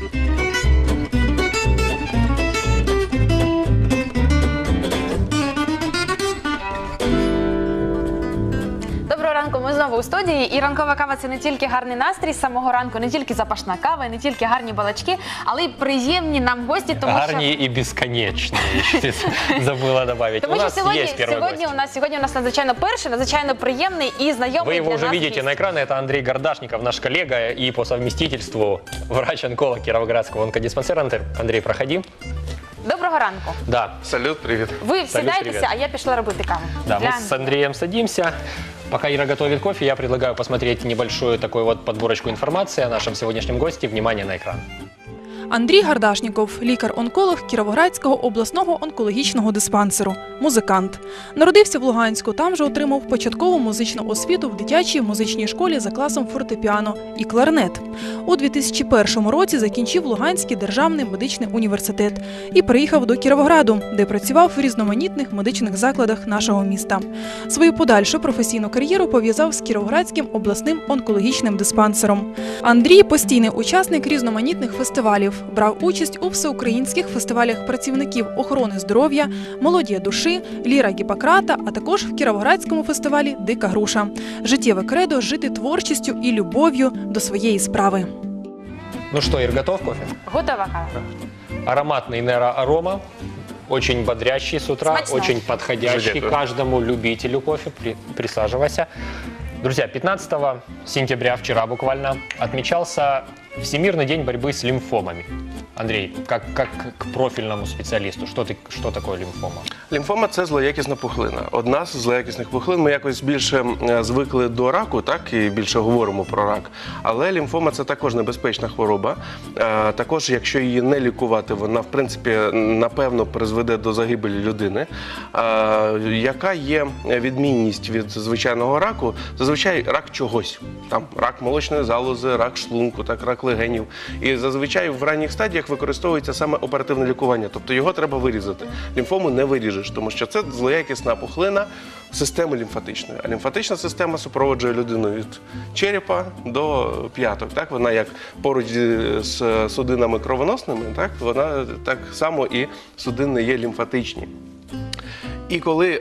Доброго у студії. І ранкова кава це не тільки гарний настрій з самого ранку, не тільки запашна кава, і не тільки гарні балачки, але й приємні нам гості, тому Гарні що. і безконечні. Ще забула добавить. Тому у що нас сьогодні, есть первый сьогодні гость. у нас сьогодні у нас надзвичайно перший, надзвичайно приємний і знайомий Вы его для уже нас видите гість. на экране. Это Андрей Гордашников, наш коллега и по совместительству врач-онколог Кировоградского онкодиспансера. Антер- Андрей, проходи. Доброго ранку. Да, Салют, привіт. Ви Салют, всідайтеся, привіт. а я пішла робити каву. да, Для мы с Андреем садимся. Пока Ира готовит кофе, я предлагаю посмотреть небольшую такую вот подборочку информации о нашем сегодняшнем госте. Внимание на экран. Андрій Гардашніков, лікар-онколог Кіровоградського обласного онкологічного диспансеру, музикант. Народився в Луганську, там же отримав початкову музичну освіту в дитячій музичній школі за класом фортепіано і кларнет. У 2001 році закінчив Луганський державний медичний університет і приїхав до Кіровограду, де працював в різноманітних медичних закладах нашого міста. Свою подальшу професійну кар'єру пов'язав з Кіровоградським обласним онкологічним диспансером. Андрій постійний учасник різноманітних фестивалів, брав участь у всеукраїнських фестивалях працівників охорони здоров'я, молодія душі, ліра Гіппократа, а також в Кіровоградському фестивалі Дика груша. Життєве кредо жити творчістю і любов'ю до своєї справи. Ну что, Ир, готов кофе? готова кава. Ароматный. Очень бодрящий с утра, Смачно. очень подходящий Дякую. каждому любителю кофе. При- присаживайся. Друзья, 15 сентября, вчера буквально, отмечался Всемирный день борьбы с лимфомами. Андрей, как, как к профильному специалисту, что, ты, что такое лимфома? Лімфома це злоякісна пухлина. Одна з злоякісних пухлин. Ми якось більше звикли до раку, так і більше говоримо про рак. Але лімфома це також небезпечна хвороба. Е, Також, якщо її не лікувати, вона в принципі напевно призведе до загибелі людини. Е, Яка є відмінність від звичайного раку? Зазвичай рак чогось. Там рак молочної залози, рак шлунку, так рак легенів. І зазвичай в ранніх стадіях використовується саме оперативне лікування, тобто його треба вирізати. Лімфому не виріжеш, тому що це злоякісна пухлина системи лімфатичної. А лімфатична система супроводжує людину від черепа до п'яток. Так вона як поруч з судинами кровоносними, так вона так само і судини є лімфатичні. І коли е,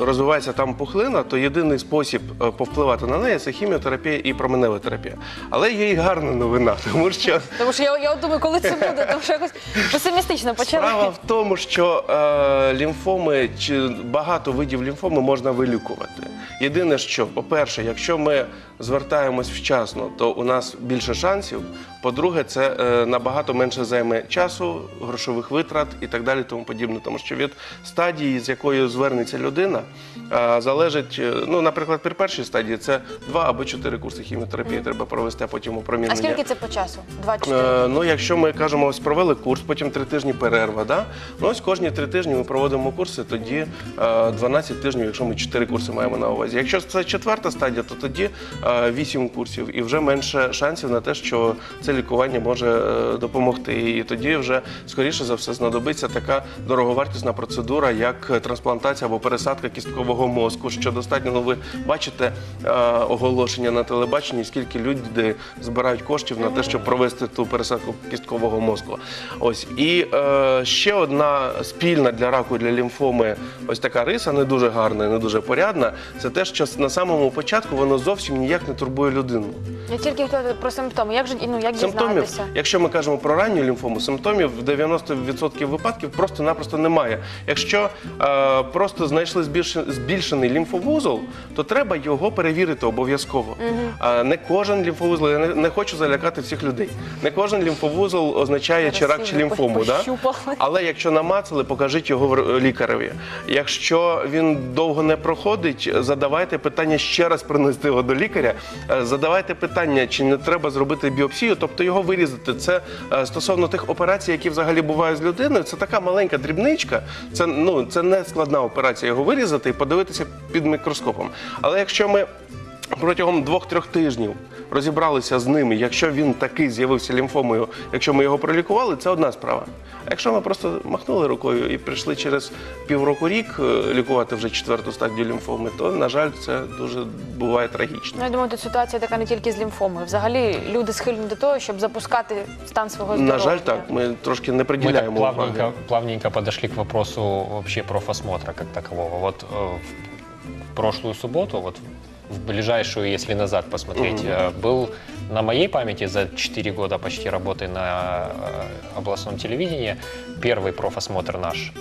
розвивається там пухлина, то єдиний спосіб е, повпливати на неї це хіміотерапія і променева терапія. Але є і гарна новина, тому що Тому що я, я от думаю, коли це буде, тому що якось песимістично почали. Справа в тому, що е, лімфоми чи багато видів лімфоми можна вилікувати. Єдине, що, по-перше, якщо ми звертаємось вчасно, то у нас більше шансів. По-друге, це е, набагато менше займе часу, грошових витрат і так далі, тому подібне. Тому що від стадії, з якою звернеться людина, е, залежить, е, ну, наприклад, при першій стадії це два або чотири курси хіміотерапії треба провести, а потім А скільки це по часу? Два-чотири? Е, Ну, якщо ми кажемо, ось провели курс, потім три тижні перерва. Да? Ну, ось кожні три тижні ми проводимо курси, тоді е, 12 тижнів, якщо ми 4 курси маємо на увазі. Якщо це четверта стадія, то тоді е, 8 курсів і вже менше шансів на те, що це лікування може е, допомогти. І тоді вже скоріше за все знадобиться така дороговартісна процедура, як трансплантація або пересадка кісткового мозку. Що достатньо, ну ви бачите е, оголошення на телебаченні, скільки люди збирають коштів на те, щоб провести ту пересадку кісткового мозку. Ось і е, ще одна спільна для раку для лімфоми, ось така риса, не дуже гарна, не дуже порядна. Це те, що на самому початку воно зовсім ніяк не турбує людину. Я тільки хотіла про симптоми. Як же ну як Симптомів, дізнатися? якщо ми кажемо про ранню лімфому, симптомів в 90% випадків просто-напросто немає. Якщо е, просто знайшли збільшений, збільшений лімфовузол, то треба його перевірити обов'язково. Е, не кожен лімфовузол, я не, не хочу залякати всіх людей. Не кожен лімфовузол означає чи рак, чи лімфому. Да? пощупали. Але якщо намацали, покажіть його в- лікареві. Якщо він довго не проходить, задавайте питання ще раз принести його до лікаря. Е, Задавайте питання, чи не треба зробити біопсію, тобто його вирізати. Це е, стосовно тих операцій, які взагалі бувають з людиною. Це така маленька дрібничка. Це ну це не складна операція його вирізати і подивитися під мікроскопом. Але якщо ми протягом двох-трьох тижнів розібралися з ними. Якщо він такий з'явився лімфомою, якщо ми його пролікували, це одна справа. А якщо ми просто махнули рукою і прийшли через півроку рік е, лікувати вже четверту стадію лімфоми, то на жаль, це дуже буває трагічно. Ну, я думаю, тут ситуація така не тільки з лімфомою. Взагалі люди схильні до того, щоб запускати стан свого здоров'я. На жаль, так. Ми трошки не Мы так приділяємо уваги. плавненько, плавненько подошли к вопросу вообще профосмотра как такового. Вот э, в прошлую субботу, вот в ближайшую, если назад посмотреть, э, был на моей памяти за 4 года почти работы на э, областном телевидении первый профосмотр наш.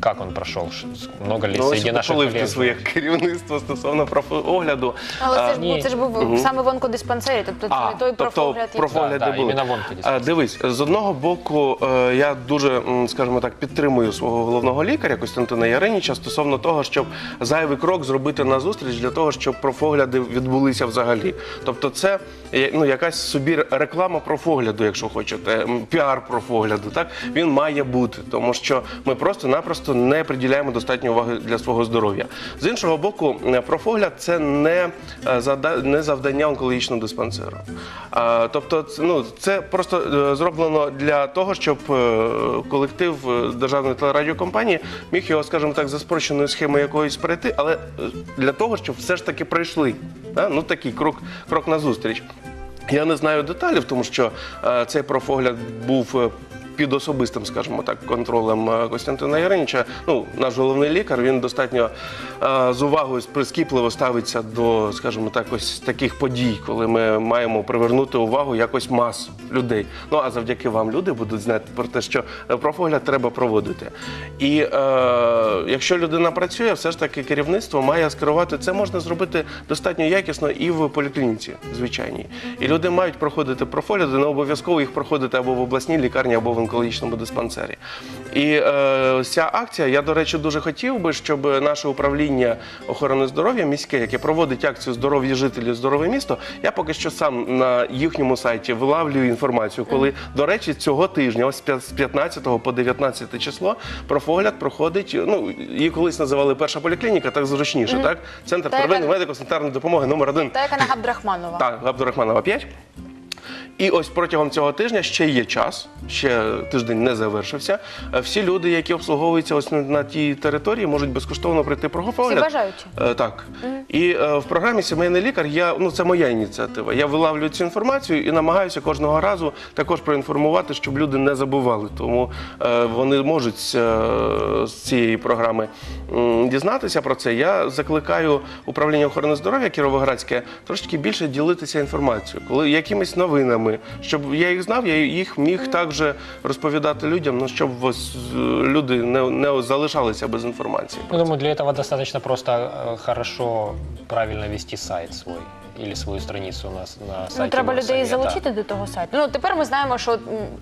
Как он прошел? Ш- Много ли Ну, ось похвалив ти своє керівництво стосовно профогляду. Але це ж, ні. був, це ж був Мгм. саме в онкодиспансері, тобто це А, не той тобто профогляд, який- профогляд Да, да, було. іменно в онкодиспансері. А, Дивись, з одного боку, е, я дуже, м, скажімо так, підтримую свого головного лікаря Костянтина Яриніча стосовно того, щоб зайвий крок зробити на зустріч для того, щоб профогляди відбулися взагалі. Тобто, це е, ну, якась собі реклама профогляду, якщо хочете, м, піар профогляду. Так він має бути, тому що ми просто-напросто не приділяємо достатньо уваги для свого здоров'я. З іншого боку, е, профогляд це не, е, не завдання онкологічного диспансеру. Тобто, ну, це просто е, зроблено для того, щоб колектив державної телерадіокомпанії міг його, скажімо так, за спрощеною схемою якоюсь пройти, але для того, щоб все ж таки пройшли. Ну такий крок, крок назустріч. Я не знаю деталів, тому що цей профогляд був. Під особистим, скажімо так, контролем е, Костянтина Яриніча. Ну, наш головний лікар, він достатньо е, з увагою прискіпливо ставиться до, скажімо так, ось таких подій, коли ми маємо привернути увагу якось мас людей. Ну а завдяки вам люди будуть знати про те, що е, профогляд треба проводити. І е, якщо людина працює, все ж таки керівництво має скерувати це можна зробити достатньо якісно і в поліклініці звичайній. І люди мають проходити профогляди, не обов'язково їх проходити або в обласній лікарні, або в онкологічному диспансері. І е, ця акція, я до речі, дуже хотів би, щоб наше управління охорони здоров'я міське, яке проводить акцію здоров'я жителів, здорове місто, я поки що сам на їхньому сайті вилавлюю інформацію, коли, до речі, цього тижня, ось з 15 по 19 число, профогляд проходить. Ну її колись називали перша поліклініка, так зручніше, так центр первинної медико-санітарної допомоги номер один. Та яка на Габдрахманова. Так, Габдурахманова 5. І ось протягом цього тижня ще є час, ще тиждень не завершився. Е, Всі люди, які обслуговуються ось на, на тій території, можуть безкоштовно прийти профогляд. Всі бажаючі? Е, Так. І е, в програмі Сімейний лікар я ну це моя ініціатива. Я вилавлюю цю інформацію і намагаюся кожного разу також проінформувати, щоб люди не забували. Тому е, вони можуть е, з цієї програми м, дізнатися про це. Я закликаю управління охорони здоров'я Кіровоградське трошки більше ділитися інформацією, коли якимись новинами, щоб я їх знав, я їх міг також розповідати людям, ну щоб е, люди не, не залишалися без інформації. Я думаю, для этого достаточно просто э, хорошо, правильно вести сайт свой или свою страницу на, с- на сайті. Ну, треба людей Горсовета. залучити до того сайту. Ну тепер ми знаємо, що м,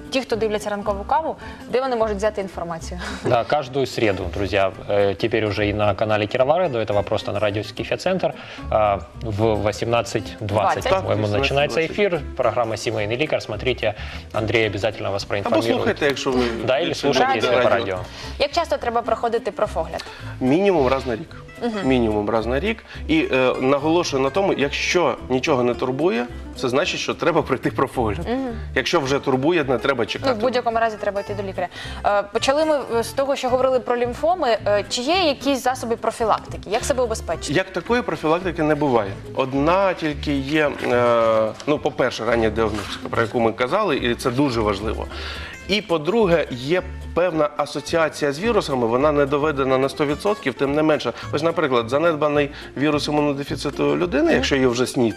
ті, хто дивляться ранкову каву, де вони можуть взяти інформацію. Да, каждую среду, друзья, э, теперь уже и на канале Кировары, до этого просто на радио Скифя-центр, а, в 18.20, 20. по-моему, 18:20. начинается эфир, программа «Семейный ликар», смотрите, Андрей обязательно вас Або проинформирует. слухайте, якщо ви Да, или більше слушайте, любите если по радіо. радио. Як часто треба проходити профогляд? Мінімум раз на рік. Мінімум раз на рік. І е, наголошую на тому, якщо нічого не турбує, це значить, що треба пройти профогляд. Якщо вже турбує, не треба Ну, чекати. в будь-якому разі треба йти до лікаря. Е, Почали ми е, з того, що говорили про лімфоми. Е, Чи є якісь засоби профілактики? Як себе убезпечити? Як такої профілактики не буває. Одна тільки є, е, ну, по-перше, рання діагностика, про яку ми казали, і це дуже важливо. І по-друге, є певна асоціація з вірусами, вона не доведена на 100%, тим не менше. Ось, наприклад, занедбаний вірус імунодефіциту людини, якщо є вже СНІД,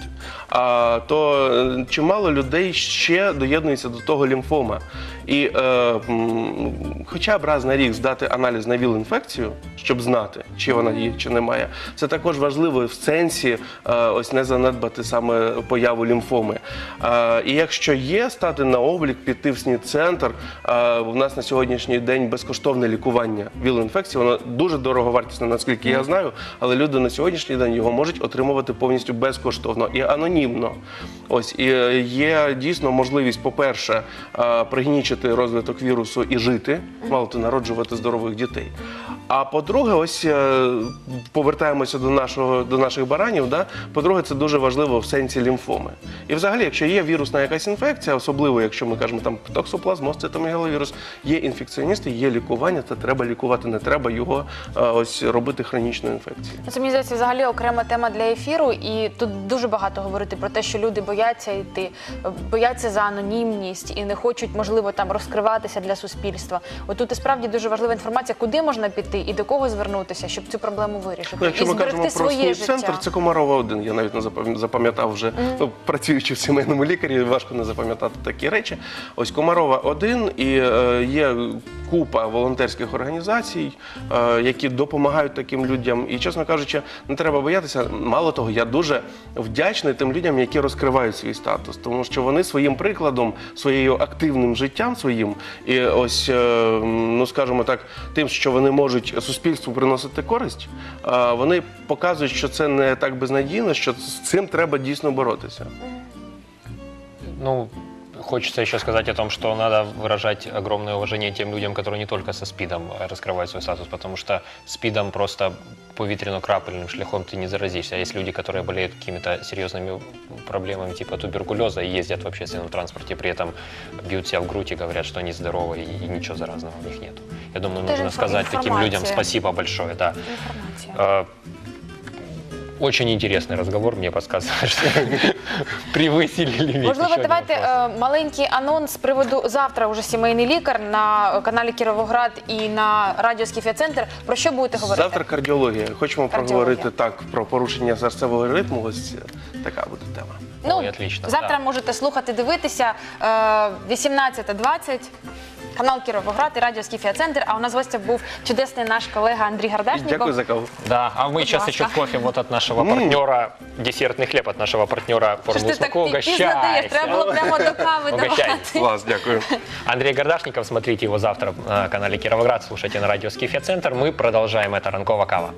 а, то е, чимало людей ще доєднується до того лімфома. І е, м, хоча б раз на рік здати аналіз на ВІЛ-інфекцію, щоб знати, чи вона є, чи немає, це також важливо в сенсі е, ось не занедбати саме появу лімфоми. Е, і якщо є, стати на облік, піти в СНІД-центр, у нас на сьогоднішній день безкоштовне лікування ВІЛ-інфекції, воно дуже дороговартісне, наскільки я знаю, але люди на сьогоднішній день його можуть отримувати повністю безкоштовно і анонімно. Ось і е, є дійсно можливість, по-перше, пригнічити розвиток вірусу і жити, мало то народжувати здорових дітей. А по-друге, ось е, повертаємося до нашого до наших баранів. Да? По-друге, це дуже важливо в сенсі лімфоми. І взагалі, якщо є вірусна якась інфекція, особливо якщо ми кажемо там токсоплазмоз, цитомегаловірус, є інфекціоністи, є лікування, це треба лікувати, не треба його е, ось робити хронічною інфекцією. Ну, Це мені здається взагалі окрема тема для ефіру, і тут дуже багато говорити про те, що люди бояться йти, бояться за анонімність і не хочуть, можливо, там розкриватися для суспільства. От тут і справді дуже важлива інформація, куди можна піти і до кого звернутися, щоб цю проблему вирішити Ну, якщо і ми кажемо про свій центр, це Комарова 1. Я навіть не запам- запам'ятав вже, ну, працюючи в сімейному лікарі, важко не запам'ятати такі речі. Ось Комарова 1 і е, є купа волонтерських організацій, е, які допомагають таким людям. І, чесно кажучи, не треба боятися. Мало того, я дуже вдячний тим людям, які розкривають свій статус, тому що вони своїм прикладом, своєю активним життям своїм, і ось, е, ну скажімо так, тим, що вони можуть суспільству приносити користь, вони показують, що це не так безнадійно, що з цим треба дійсно боротися. Ну, хочется еще сказать о том, что надо выражать огромное уважение тем людям, которые не только со СПИДом э, раскрывают свой статус, потому что СПИДом просто повітряно-крапельным шляхом ты не заразишься. А есть люди, которые болеют какими-то серьезными проблемами типа туберкулеза и ездят в общественном транспорте, при этом бьют себя в грудь и говорят, что они здоровы и, и ничего заразного у них нет. Я думаю, Тоже нужно инфо- сказать таким людям информация. спасибо большое. Да. Інформація. Э, Очень интересный разговор, мне подсказывает, что превысили лимит. Можливо, Еще один давайте вопрос. е, маленький анонс з приводу завтра. Уже сімейний лікар на каналі Кіровоград і на радіо Скіфія Центр. Про що будете говорити? Завтра кардіологія. Хочемо Кардіологія. проговорити так про порушення серцевого ритму. Ось е, така буде тема. Ну, Ой, отлично, завтра да. можете слухати, дивитися е, 18.20. Канал Кіровоград і радіо Скіфія Центр. А у нас в гостях був чудесний наш колега Андрій Гардашніков. Дякую за каву. Да, а мы Будь сейчас ласка. еще кофе вот от нашего партнера, десертный хлеб от нашего партнера Що ж формулы ти так смаку. пізно даєш? Треба було прямо до кави Угощай. давати. Клас, дякую. Андрей Гордашников, смотрите его завтра на канале Кировоград, слушайте на радио Скифия Центр. Мы продолжаем это Ранкова Кава.